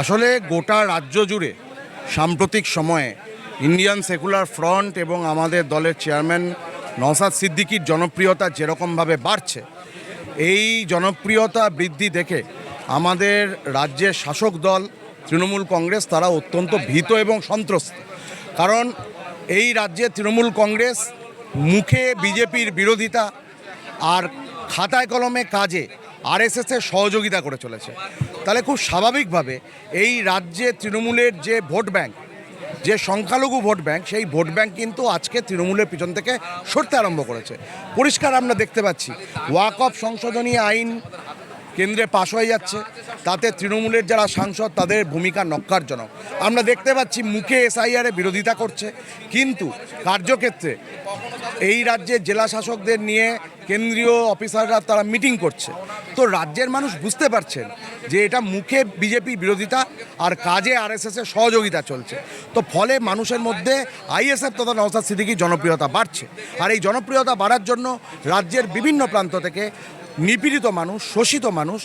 আসলে গোটা রাজ্য জুড়ে সাম্প্রতিক সময়ে ইন্ডিয়ান সেকুলার ফ্রন্ট এবং আমাদের দলের চেয়ারম্যান নওসাদ সিদ্দিকির জনপ্রিয়তা যেরকমভাবে বাড়ছে, এই জনপ্রিয়তা বৃদ্ধি দেখে আমাদের রাজ্যের শাসক দল, তৃণমূল কংগ্রেস, তারা অত্যন্ত ভীত এবং সন্ত্রস্ত। কারণ এই রাজ্যে তৃণমূল কংগ্রেস মুখে বিজেপির বিরোধিতা আর খাতায় কলমে কাজে আরএসএসের সহযোগিতা করে চলেছে। তাহলে খুব স্বাভাবিকভাবে এই রাজ্যে তৃণমূলের যে ভোট ব্যাংক যে সংখ্যালঘু ভোট ব্যাংক, সেই ভোট ব্যাংক কিন্তু আজকে তৃণমূলের পিছন থেকে সরতে আরম্ভ করেছে। পরিষ্কার আমরা দেখতে পাচ্ছি। ওয়াক অফ সংশোধনী আইন কেন্দ্রে পাশ হয়ে যাচ্ছে। তাতে তৃণমূলের যারা সাংসদ, তাদের ভূমিকা নক্কারজনক। আমরা দেখতে পাচ্ছি মুখে এসআইআরে বিরোধিতা করছে। কিন্তু কার্যক্ষেত্রে এই রাজ্যের জেলা শাসকদের নিয়ে কেন্দ্রীয় অফিসাররা তারা মিটিং করছে। তো রাজ্যের মানুষ বুঝতে পারছেন যে এটা মুখে বিজেপি বিরোধিতা আর কাজে আরএসএস এর সহযোগিতা চলছে। তো ফলে মানুষের মধ্যে আইএসএফ তথা নওসাদ সিদ্দিকির জনপ্রিয়তা বাড়ছে। আর এই জনপ্রিয়তা বাড়ার জন্য রাজ্যের বিভিন্ন প্রান্ত থেকে নিপীড়িত মানুষ, শোষিত মানুষ,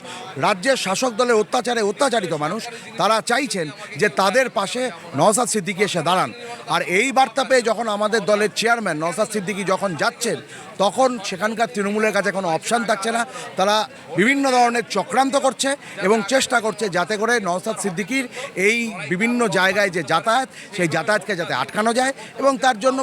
রাজ্যের শাসক দলের অত্যাচারে অত্যাচারিত মানুষ, তারা চাইছেন যে তাদের পাশে নওসাদ সিদ্দিকি এসে দাঁড়ান। আর এই বার্তা পেয়ে যখন আমাদের দলের চেয়ারম্যান নওসাদ সিদ্দিকি যখন যাচ্ছেন, তখন সেখানকার তৃণমূলের কাছে কোনো অপশান থাকছে না। তারা বিভিন্ন ধরনের চক্রান্ত করছে এবং চেষ্টা করছে যাতে করে নওসাদ সিদ্দিকির এই বিভিন্ন জায়গায় যে যাতায়াত, সেই যাতায়াতকে যাতে আটকানো যায় এবং তার জন্য